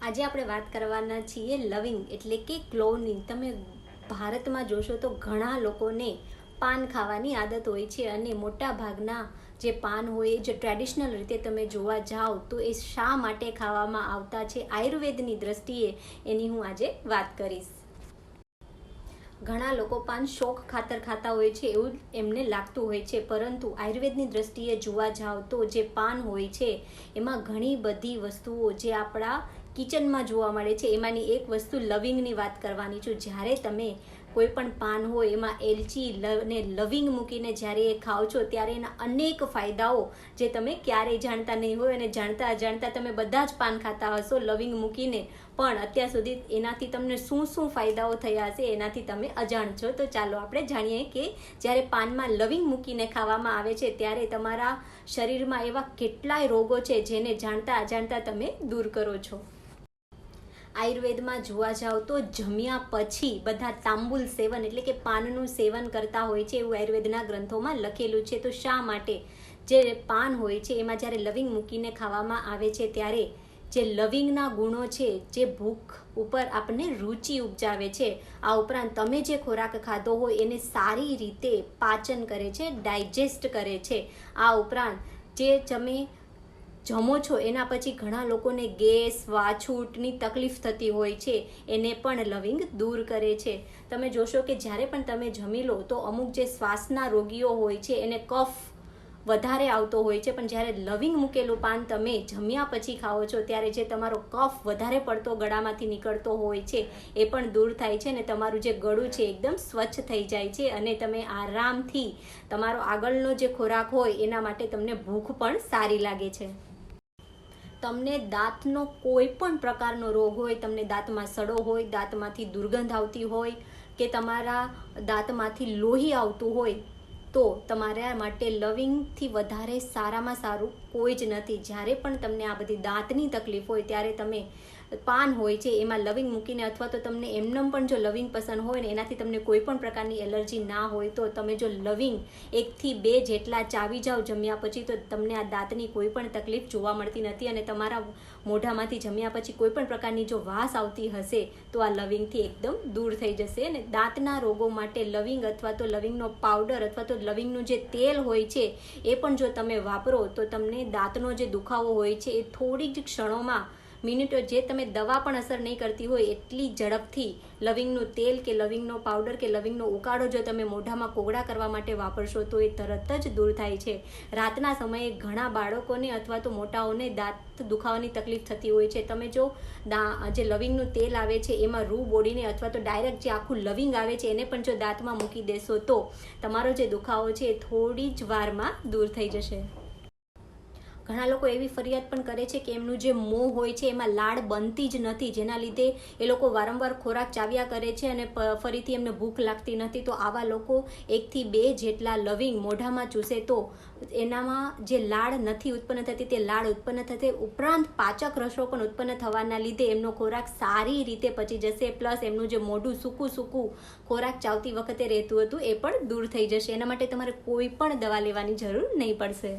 આજે આપણે વાત કરવાના છીએ લવિંગ એટલે કે ક્લોનિંગ. તમે ભારતમાં જોશો તો ઘણા લોકોને પાન ખાવાની આદત હોય છે અને મોટા ભાગના જે પાન હોય જે ટ્રેડિશનલ રીતે તમે જોવા જાઓ તો એ શા માટે ખાવામાં આવતા છે આયુર્વેદની દ્રષ્ટિએ એની હું આજે વાત કરીશ. ઘણા લોકો પાન શોખ ખાતર ખાતા હોય છે એવું એમને લાગતું હોય છે, પરંતુ આયુર્વેદની દ્રષ્ટિએ જોવા જાઓ તો જે પાન હોય છે એમાં ઘણી બધી વસ્તુઓ જે આપણા કિચનમાં જોવા મળે છે. એમાંની એક વસ્તુ લવિંગની વાત કરવાની છું. જ્યારે તમે કોઈ પણ પાન હોય, એમાં એલચી ને લવિંગ મૂકીને જ્યારે એ ખાઓ છો, ત્યારે એના અનેક ફાયદાઓ જે તમે ક્યારેય જાણતા નહીં હોય અને જાણતા અજાણતા તમે બધા જ પાન ખાતા હશો, લવિંગ મૂકીને પણ અત્યાર સુધી એનાથી તમને શું શું ફાયદાઓ થયા હશે, એનાથી તમે અજાણ છો. તો ચાલો આપણે જાણીએ કે જ્યારે પાનમાં લવિંગ મૂકીને ખાવામાં આવે છે, ત્યારે તમારા શરીરમાં એવા કેટલાય રોગો છે જેને જાણતા અજાણતા તમે દૂર કરો છો. આયુર્વેદમાં જોવા જાઓ તો જમ્યા પછી બધા તાંબુલ સેવન એટલે કે પાનનું સેવન કરતા હોય છે એવું આયુર્વેદના ગ્રંથોમાં લખેલું છે. તો શા માટે? જે પાન હોય છે, એમાં જ્યારે લવિંગ મૂકીને ખાવામાં આવે છે, ત્યારે જે લવિંગના ગુણો છે, જે ભૂખ ઉપર આપણને રુચિ ઉપજાવે છે, આ ઉપરાંત તમે જે ખોરાક ખાધો હોય એને સારી રીતે પાચન કરે છે, ડાયજેસ્ટ કરે છે. આ ઉપરાંત જે તમે જમો છો, એના પછી ઘણા લોકોને ગેસ, વાછૂટની તકલીફ થતી હોય છે, એને પણ લવિંગ દૂર કરે છે. તમે જોશો કે જ્યારે પણ તમે જમી લો, તો અમુક જે શ્વાસના રોગીઓ હોય છે, એને કફ વધારે આવતો હોય છે, પણ જ્યારે લવિંગ મૂકેલું પાન તમે જમ્યા પછી ખાઓ છો, ત્યારે જે તમારો કફ વધારે પડતો ગળામાંથી નીકળતો હોય છે, એ પણ દૂર થાય છે અને તમારું જે ગળું છે, એકદમ સ્વચ્છ થઈ જાય છે અને તમે આરામથી તમારો આગળનો જે ખોરાક હોય, એના માટે તમને ભૂખ પણ સારી લાગે છે. તમને દાંતનો કોઈ પણ પ્રકારનો રોગ હોય, તમને દાંતમાં સડો હોય, દાંતમાંથી દુર્ગંધ આવતી હોય કે તમારા દાંતમાંથી લોહી આવતું હોય, તો તમારા માટે લવિંગથી વધારે સારામાં સારું કોઈ જ નથી. જ્યારે પણ તમને આ બધી દાંતની તકલીફ હોય, ત્યારે તમે પાન હોય છે, એમાં લવિંગ મૂકીને અથવા તો તમને એમનેમ પણ જો લવિંગ પસંદ હોય ને, એનાથી તમને કોઈ પણ પ્રકારની એલર્જી ના હોય, તો તમે જો લવિંગ એકથી બે જેટલા ચાવી જાઓ જમ્યા પછી, તો તમને આ દાંતની કોઈ પણ તકલીફ જોવા મળતી નથી અને તમારા મોઢામાંથી જમ્યા પછી કોઈ પણ પ્રકારની જો વાસ આવતી હશે, તો આ લવિંગથી એકદમ દૂર થઈ જશે અને દાંતના રોગો માટે લવિંગ અથવા તો લવિંગનો પાવડર અથવા તો લવિંગનું જે તેલ હોય છે, એ પણ જો તમે વાપરો, તો તમને દાંતનો જે દુખાવો હોય છે, એ થોડી જ ક્ષણોમાં મિનિટો જે તમે દવા પણ અસર નહીં કરતી હોય એટલી ઝડપથી લવિંગનું તેલ કે લવિંગનો પાવડર કે લવિંગનો ઉકાળો જો તમે મોઢામાં કોગળા કરવા માટે વાપરશો તો એ તરત જ દૂર થાય છે. રાતના સમયે ઘણા બાળકોને અથવા તો મોટાઓને દાંત દુખાવાની તકલીફ થતી હોય છે. તમે જો જે લવિંગનું તેલ આવે છે એમાં રૂ બોડીને અથવા તો ડાયરેક્ટ જે આખું લવિંગ આવે છે એને પણ જો દાંતમાં મૂકી દેશો તો તમારો જે દુખાવો છે એ થોડી જ વારમાં દૂર થઈ જશે. ઘણા લોકો એવી ફરિયાદ પણ કરે છે કે એમનું જે મોં હોય છે, એમાં લાળ બનતી જ નથી. જેના લીધે એ લોકો વારંવાર ખોરાક ચાવ્યા કરે છે અને ફરીથી એમને ભૂખ લાગતી નથી. તો આવા લોકો એકથી બે જેટલા લવિંગ મોઢામાં ચૂસે તો એનામાં જે લાળ નથી ઉત્પન્ન થતી, તે લાળ ઉત્પન્ન થશે ઉપરાંત પાચક રસો પણ ઉત્પન્ન થવાના લીધે એમનો ખોરાક સારી રીતે પચી જશે. પ્લસ એમનું જે મોઢું સૂકું સૂકું ખોરાક ચાવતી વખતે રહેતું હતું, એ પણ દૂર થઈ જશે. એના માટે તમારે કોઈ પણ દવા લેવાની જરૂર નહીં પડશે.